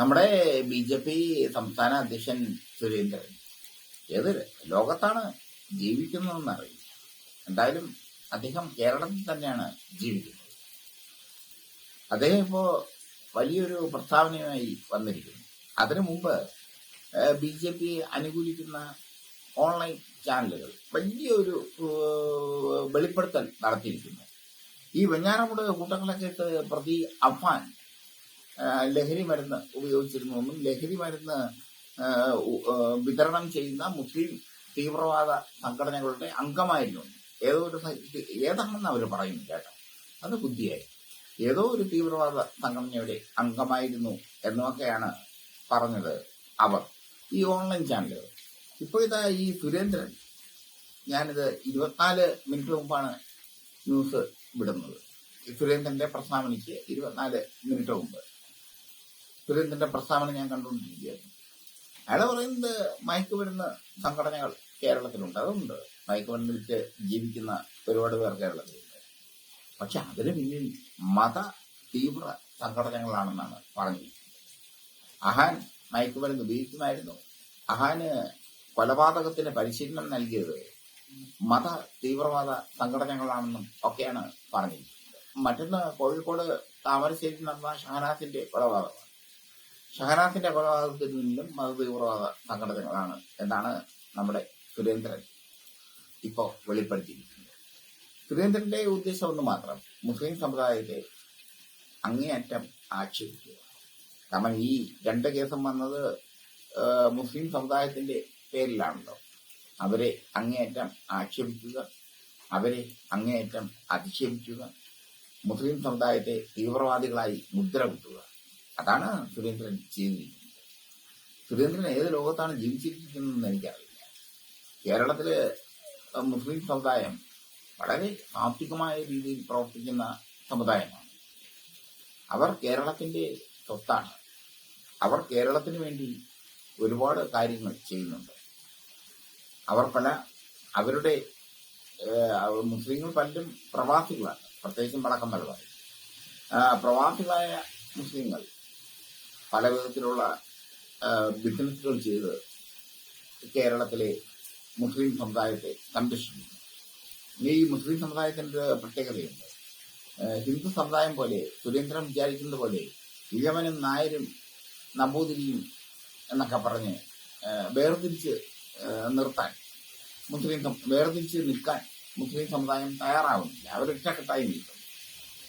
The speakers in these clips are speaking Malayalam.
നമ്മുടെ ബി ജെ പി സംസ്ഥാന അധ്യക്ഷൻ സുരേന്ദ്രൻ ഏത് ലോകത്താണ് ജീവിക്കുന്നതെന്ന് അറിയില്ല. എന്തായാലും അദ്ദേഹം കേരളത്തിൽ തന്നെയാണ് ജീവിക്കുന്നത്. അദ്ദേഹം ഇപ്പോ വലിയൊരു പ്രസ്താവനയുമായി വന്നിരിക്കുന്നു. അതിനു മുമ്പ് ബി ജെ പി അനുകൂലിക്കുന്ന ഓൺലൈൻ ചാനലുകൾ വലിയൊരു വെളിപ്പെടുത്തൽ നടത്തിയിരിക്കുന്നു. ഈ വെഞ്ഞാറമൂട് കൂട്ടക്കൊലക്കേട്ട് പ്രതി അഫാൻ ലഹരി മരുന്ന് ഉപയോഗിച്ചിരുന്നുവെന്നും ലഹരി മരുന്ന് വിതരണം ചെയ്യുന്ന മുസ്ലിം തീവ്രവാദ സംഘടനകളുടെ അംഗമായിരുന്നു. ഏതോ ഒരു ഏതാണെന്ന് അവർ പറയുന്നു കേട്ടോ. അത് ബുദ്ധിയായി. ഏതോ ഒരു തീവ്രവാദ സംഘടനയുടെ അംഗമായിരുന്നു എന്നൊക്കെയാണ് പറഞ്ഞത് അവർ. ഈ ഓൺലൈൻ ചാനലുകൾ. ഇപ്പോൾ ഇതാ ഈ സുരേന്ദ്രൻ. ഞാനിത് ഇരുപത്തിനാല് മിനിറ്റ് മുമ്പാണ് ന്യൂസ് വിടുന്നത്. സുരേന്ദ്രന്റെ പ്രസ്താവനയ്ക്ക് ഇരുപത്തിനാല് മിനിറ്റ് മുമ്പ്. സുരേന്ദ്രന്റെ പ്രസ്താവന ഞാൻ കണ്ടുകൊണ്ടിരിക്കുകയായിരുന്നു. അയാൾ പറയുന്നത് മയക്കുമരുന്ന് സംഘടനകൾ കേരളത്തിലുണ്ട്. അതുണ്ട്. മയക്കുമരുന്ന് വിറ്റ് ജീവിക്കുന്ന ഒരുപാട് പേർ കേരളത്തിലുണ്ട്. പക്ഷെ അതിന് പിന്നിൽ മത തീവ്ര സംഘടനകളാണെന്നാണ് പറഞ്ഞിരിക്കുന്നത്. അഹാൻ മയക്കുമരുന്ന് ഉപയോഗിക്കുമായിരുന്നു. അഹാന് കൊലപാതകത്തിന് പരിശീലനം നൽകിയത് മത തീവ്രവാദ സംഘടനകളാണെന്നും ഒക്കെയാണ് പറഞ്ഞിരിക്കുന്നത്. മറ്റൊന്ന് കോഴിക്കോട് താമരശ്ശേരി നടന്ന ഷഹനാസിന്റെ കൊലപാതകമാണ്. ഷഹനാഥിന്റെ കൊലപാതകത്തിന് പിന്നിലും മത സംഘടനകളാണ് എന്നാണ് നമ്മുടെ സുരേന്ദ്രൻ ഇപ്പോ വെളിപ്പെടുത്തിയിരിക്കുന്നത്. സുരേന്ദ്രന്റെ ഉദ്ദേശം ഒന്ന് മാത്രം മുസ്ലിം സമുദായത്തെ അങ്ങേയറ്റം ആക്ഷേപിക്കുക. കാരണം ഈ രണ്ട് കേസും വന്നത് മുസ്ലിം സമുദായത്തിന്റെ പേരിലാണല്ലോ. അവരെ അങ്ങേയറ്റം ആക്ഷേപിക്കുക അവരെ അങ്ങേയറ്റം അധിക്ഷേപിക്കുക മുസ്ലിം സമുദായത്തെ തീവ്രവാദികളായി മുദ്ര കുത്തുക അതാണ് സുരേന്ദ്രൻ ചെയ്തിരിക്കുന്നത് സുരേന്ദ്രൻ ഏത് ലോകത്താണ് ജീവിച്ചിരിക്കുന്നതെന്ന് എനിക്കറിയില്ല. കേരളത്തിലെ മുസ്ലിം സമുദായം വളരെ സാത്വികമായ രീതിയിൽ പ്രവർത്തിക്കുന്ന സമുദായമാണ്. അവർ കേരളത്തിന്റെ സ്വത്താണ്. അവർ കേരളത്തിന് വേണ്ടി ഒരുപാട് കാര്യങ്ങൾ ചെയ്യുന്നുണ്ട്. അവർ പല അവരുടെ മുസ്ലിങ്ങൾ പലരും പ്രവാസികളാണ്. പ്രത്യേകിച്ചും വടക്കം പ്രവാസികളായ മുസ്ലിങ്ങൾ പല വിധത്തിലുള്ള ബിസിനസ്സുകൾ ചെയ്ത് കേരളത്തിലെ മുസ്ലിം സമുദായത്തെ സംരക്ഷിക്കുന്നു. ഇനി ഈ മുസ്ലിം സമുദായത്തിന്റെ പ്രത്യേകതയുണ്ട്. ഹിന്ദു സമുദായം പോലെ സുരേന്ദ്രൻ വിചാരിക്കുന്നത് പോലെ ഇഴവനും നായരും നമ്പൂതിരിയും എന്നൊക്കെ പറഞ്ഞ് വേർതിരിച്ച് നിർത്താൻ മുസ്ലിം വേർതിരിച്ച് നിൽക്കാൻ മുസ്ലിം സമുദായം തയ്യാറാവുന്നില്ല. അവർ ഒറ്റക്കെട്ടായി നിൽക്കും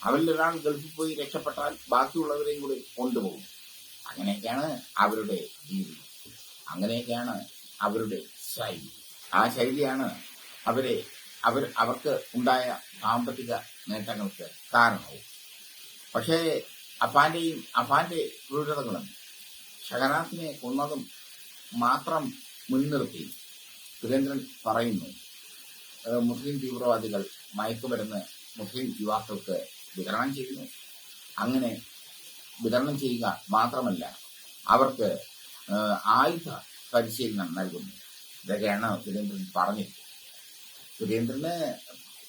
അവരിൽ ഒരാൾ ഗൾഫിൽ പോയി രക്ഷപ്പെട്ടാൽ ബാക്കിയുള്ളവരെയും കൂടി കൊണ്ടുപോകും. അങ്ങനെയൊക്കെയാണ് അവരുടെ രീതി അങ്ങനെയൊക്കെയാണ് അവരുടെ ശൈലി. ആ ശൈലിയാണ് അവരെ അവർ അവർക്ക് ഉണ്ടായ സാമ്പത്തിക നേട്ടങ്ങൾക്ക് കാരണവും. പക്ഷേ അഫാന്റെയും അഫാന്റെ ക്രൂരതകളും ഷഹനാഥിനെ കൊന്നതും മാത്രം മുൻനിർത്തി സുരേന്ദ്രൻ പറയുന്നു മുസ്ലിം തീവ്രവാദികൾ മയക്കുമരുന്ന് മുസ്ലിം യുവാക്കൾക്ക് വിതരണം ചെയ്യുന്നു. അങ്ങനെ വിതരണം ചെയ്യുക മാത്രമല്ല അവർക്ക് ആയുധ പരിശീലനം നൽകുന്നു. ഇതൊക്കെയാണ് സുരേന്ദ്രൻ പറഞ്ഞത്. സുരേന്ദ്രന്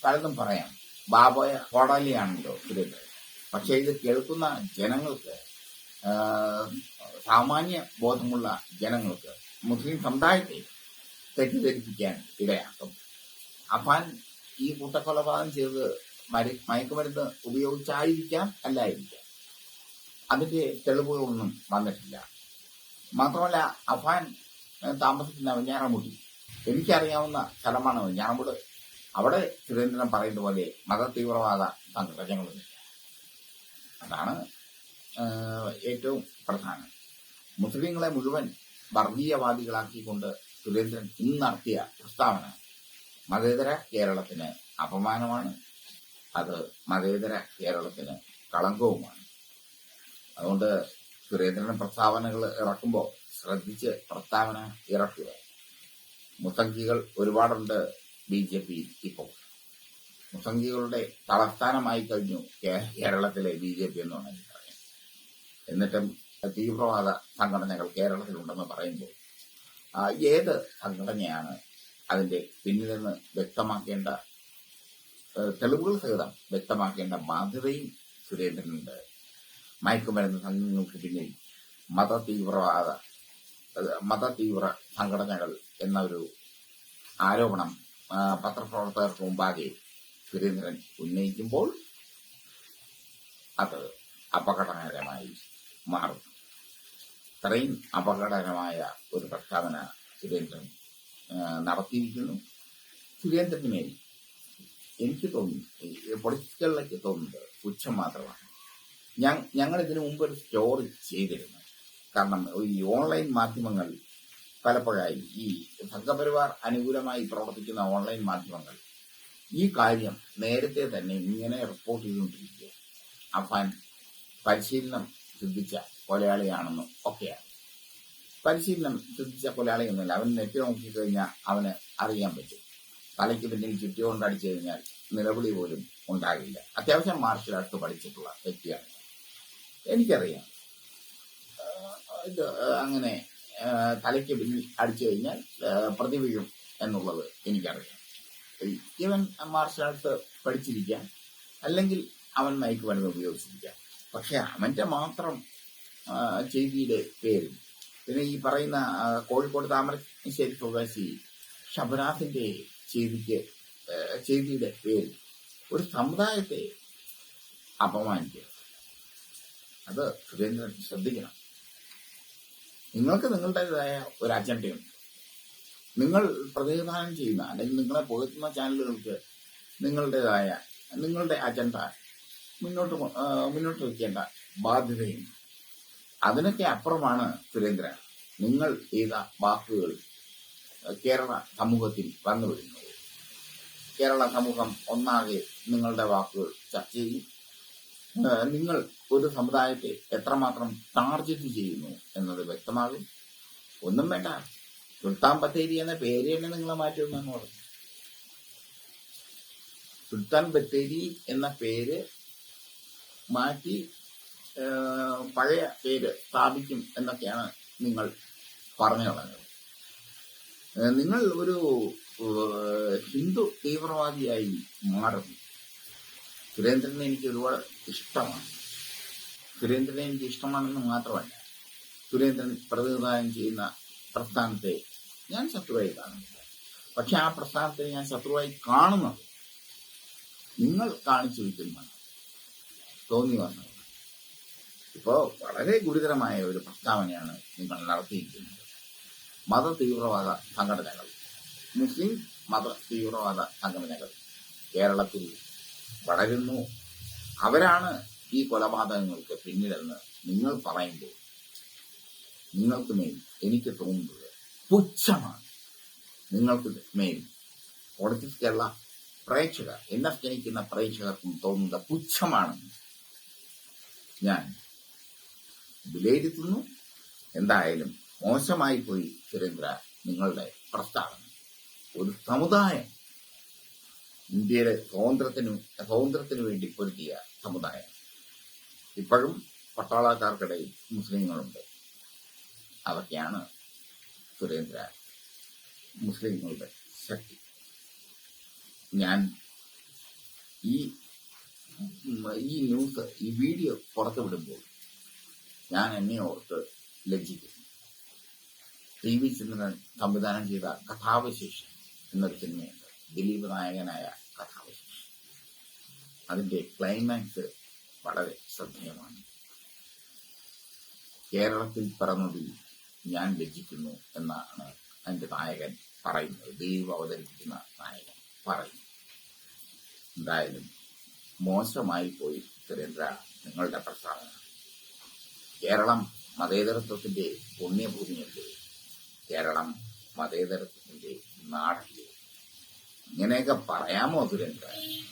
പലതും പറയാം. ബാബോയ കോടാലിയാണല്ലോ സുരേന്ദ്രൻ. പക്ഷെ ഇത് കേൾക്കുന്ന ജനങ്ങൾക്ക് സാമാന്യ ബോധമുള്ള ജനങ്ങൾക്ക് മുസ്ലിം സമുദായത്തെ തെറ്റിദ്ധരിപ്പിക്കാൻ ഇടയാക്കും. അഫാൻ ഈ കൂട്ടക്കൊലപാതകം ചെയ്ത് മരി മയക്കുമരുന്ന് ഉപയോഗിച്ചായിരിക്കാം അല്ലായിരിക്കാം. അതിന്റെ തെളിവുകളൊന്നും വന്നിട്ടില്ല. മാത്രമല്ല അഫാൻ താമസിക്കുന്ന വെഞ്ഞാറമുടി എനിക്കറിയാവുന്ന സ്ഥലമാണ് വെഞ്ഞാറമുട് അവിടെ സുരേന്ദ്രൻ പറയുന്ന പോലെ മത തീവ്രവാദ സംഘടനകളുമില്ല അതാണ് ഏറ്റവും പ്രധാനം. മുസ്ലിങ്ങളെ മുഴുവൻ വർഗീയവാദികളാക്കിക്കൊണ്ട് സുരേന്ദ്രൻ ഇന്ന് നടത്തിയ പ്രസ്താവന മതേതര കേരളത്തിന് അപമാനമാണ്. അത് മതേതര കേരളത്തിന് കളങ്കവുമാണ്. അതുകൊണ്ട് സുരേന്ദ്രൻ പ്രസ്താവനകൾ ഇറക്കുമ്പോൾ ശ്രദ്ധിച്ച് പ്രസ്താവന ഇറക്കുക. മുസംഖികൾ ഒരുപാടുണ്ട് ബി ജെ പി ഇപ്പോൾ മുസംഖികളുടെ തലസ്ഥാനമായി കഴിഞ്ഞു കേരളത്തിലെ ബി ജെ പി എന്ന് വേണമെങ്കിൽ പറയാം. എന്നിട്ടും തീവ്രവാദ സംഘടനകൾ കേരളത്തിലുണ്ടെന്ന് പറയുമ്പോൾ ഏത് സംഘടനയാണ് അതിന്റെ നിന്ന് വ്യക്തമാക്കേണ്ട തെളിവുകൾ സഹിതം വ്യക്തമാക്കേണ്ട ബാധ്യതയും സുരേന്ദ്രനുണ്ട്? മയക്കുമരുന്ന് സംഘങ്ങൾക്ക് പിന്നിൽ മത തീവ്രവാദ മത തീവ്ര സംഘടനകൾ എന്ന ഒരു ആരോപണം പത്രപ്രവർത്തകർക്ക് മുമ്പാകെ സുരേന്ദ്രൻ ഉന്നയിക്കുമ്പോൾ അത് അപകടകരമായി മാറും. ഇത്രയും അപകടകരമായ ഒരു പ്രസ്താവന സുരേന്ദ്രൻ നടത്തിയിരിക്കുന്നു. സുരേന്ദ്രന് മേൽ എനിക്ക് തോന്നുന്നു പൊളിറ്റിക്കലിലേക്ക് തോന്നുന്നത് പുച്ഛം മാത്രമാണ്. ഞങ്ങൾ ഇതിനു മുമ്പ് ഒരു സ്റ്റോറി ചെയ്തിരുന്നു. കാരണം ഈ ഓൺലൈൻ മാധ്യമങ്ങൾ പലപ്പോഴായി ഈ സംഘപരിവാർ അനുകൂലമായി പ്രവർത്തിക്കുന്ന ഓൺലൈൻ മാധ്യമങ്ങൾ ഈ കാര്യം നേരത്തെ തന്നെ ഇങ്ങനെ റിപ്പോർട്ട് ചെയ്തുകൊണ്ടിരിക്കുക. അഫാൻ പരിശീലനം സിദ്ധിച്ച കൊലയാളിയാണെന്നും ഒക്കെയാണ്. പരിശീലനം സിദ്ധിച്ച കൊലയാളിയൊന്നുമില്ല അവൻ നെറ്റ് നോക്കിക്കഴിഞ്ഞാൽ അവന് അറിയാൻ പറ്റും. തലയ്ക്ക് പിന്നിൽ ചുറ്റി കൊണ്ട് അടിച്ചു കഴിഞ്ഞാൽ നിലവിളി പോലും ഉണ്ടാകില്ല. അത്യാവശ്യം മാർഷൽ ആർട്സ് പഠിച്ചിട്ടുള്ള വ്യക്തിയാണ്. എനിക്കറിയാം. ഇത് അങ്ങനെ തലയ്ക്ക് പിന്നിൽ അടിച്ചു കഴിഞ്ഞാൽ പ്രതി വീഴും എന്നുള്ളത് എനിക്കറിയാം. ഇവൻ മാർഷൽ ആർട്സ് പഠിച്ചിരിക്കാം. അല്ലെങ്കിൽ അവൻ മയക്കുമരുന്ന് ഉപയോഗിച്ചിരിക്കാം. പക്ഷെ അവന്റെ മാത്രം ചെയ്തിയുടെ പേരിൽ പിന്നെ ഈ പറയുന്ന കോഴിക്കോട് താമരശ്ശേരി സ്വകാശി ഷബനാഥിന്റെ ചെയ്തിക്ക് ചെയ്തിയുടെ പേരിൽ ഒരു സമുദായത്തെ അപമാനിക്കുക. അത് സുരേന്ദ്രൻ ശ്രദ്ധിക്കണം. നിങ്ങൾക്ക് നിങ്ങളുടേതായ ഒരു അജണ്ടയുണ്ട്. നിങ്ങൾ പ്രതിനിധാനം ചെയ്യുന്ന അല്ലെങ്കിൽ നിങ്ങളെ പുകഴ്ത്തുന്ന ചാനലുകൾക്ക് നിങ്ങളുടേതായ നിങ്ങളുടെ അജണ്ട മുന്നോട്ട് മുന്നോട്ട് വയ്ക്കേണ്ട ബാധ്യതയുണ്ട്. അതിനൊക്കെ അപ്പുറമാണ് സുരേന്ദ്രൻ. നിങ്ങൾ ചെയ്ത വാക്കുകൾ കേരള സമൂഹത്തിൽ വന്നു വരുന്നത് കേരള സമൂഹം ഒന്നാകെ നിങ്ങളുടെ വാക്കുകൾ ചർച്ച ചെയ്യും. നിങ്ങൾ ഒരു സമുദായത്തെ എത്രമാത്രം ടാർഗറ്റ് ചെയ്യുന്നു എന്നത് വ്യക്തമാകും. ഒന്നും വേണ്ട. സുൽത്താൻ ബത്തേരി എന്ന പേര് തന്നെ നിങ്ങളെ മാറ്റുമെന്നാണ് പറഞ്ഞു. സുൽത്താൻ ബത്തേരി എന്ന പേര് മാറ്റി പഴയ പേര് സ്ഥാപിക്കും എന്നൊക്കെയാണ് നിങ്ങൾ പറഞ്ഞു കളഞ്ഞത്. നിങ്ങൾ ഒരു ഹിന്ദു തീവ്രവാദിയായി മാറുന്നു. സുരേന്ദ്രനെ എനിക്ക് ഒരുപാട് ഇഷ്ടമാണ്. സുരേന്ദ്രനെ എനിക്ക് ഇഷ്ടമാണെന്ന് മാത്രമല്ല സുരേന്ദ്രൻ പ്രതിനിധാനം ചെയ്യുന്ന പ്രസ്ഥാനത്തെ ഞാൻ ശത്രുവായി കാണുന്നില്ല. പക്ഷെ ആ പ്രസ്ഥാനത്തെ ഞാൻ ശത്രുവായി കാണുന്നത് നിങ്ങൾ കാണിച്ചു വയ്ക്കുന്ന തോന്നി വന്നത്. ഇപ്പോ വളരെ ഗുരുതരമായ ഒരു പ്രസ്താവനയാണ് നിങ്ങൾ നടത്തിയിരിക്കുന്നത്. മത തീവ്രവാദ സംഘടനകൾ മുസ്ലിം മത തീവ്രവാദ സംഘടനകൾ കേരളത്തിൽ വളരുന്നു. അവരാണ് ഈ കൊലപാതകങ്ങൾക്ക് പിന്നിലെന്ന് നിങ്ങൾ പറയുമ്പോൾ നിങ്ങൾക്ക് മേൽ എനിക്ക് തോന്നുന്നത് പുച്ഛമാണ്. നിങ്ങൾക്ക് മേൽ പൊളിറ്റിക്സ് കേരള പ്രേക്ഷകർ എന്നെ സ്നേഹിക്കുന്ന പ്രേക്ഷകർക്കും തോന്നുന്നത് പുച്ഛമാണെന്ന് ഞാൻ വിലയിരുത്തുന്നു. എന്തായാലും മോശമായി പോയി സുരേന്ദ്ര നിങ്ങളുടെ പ്രസ്താവന. ഒരു സമുദായം ഇന്ത്യയുടെ സ്വാതന്ത്ര്യത്തിനു സ്വാതന്ത്ര്യത്തിനു വേണ്ടി പൊരുത്തിയ സമുദായം. ഇപ്പോഴും പട്ടാളക്കാർക്കിടയിൽ മുസ്ലിങ്ങളുണ്ട്. അവയ്ക്കാണ് സുരേന്ദ്ര മുസ്ലിങ്ങളുടെ ശക്തി. ഞാൻ ഈ ഈ ന്യൂസ് ഈ വീഡിയോ പുറത്തുവിടുമ്പോൾ ഞാൻ എന്നെ ഓർത്ത് ലജ്ജിക്കുന്നു. ടി വി ചന്ദ്രൻ സംവിധാനം ചെയ്ത കഥാവിശേഷം എന്നൊരു സിനിമയുണ്ട്. ദിലീപ് നായകനായ കഥാവശേഷം അതിന്റെ ക്ലൈമാക്സ് വളരെ ശ്രദ്ധേയമാണ്. കേരളത്തിൽ പിറന്നതിൽ ഞാൻ ലജ്ജിക്കുന്നു എന്നാണ് അതിന്റെ നായകൻ പറയുന്നത്. ദിലീപ് അവതരിപ്പിക്കുന്ന നായകൻ പറയുന്നു. എന്തായാലും മോശമായി പോയി സുരേന്ദ്ര നിങ്ങളുടെ പ്രസ്താവന. കേരളം മതേതരത്വത്തിന്റെ പുണ്യഭൂമിയല്ലേ? കേരളം മതേതരത്വത്തിന്റെ നാടല്ലേ ഇങ്ങനെയൊക്കെ പറയാമോ സുരേന്ദ്ര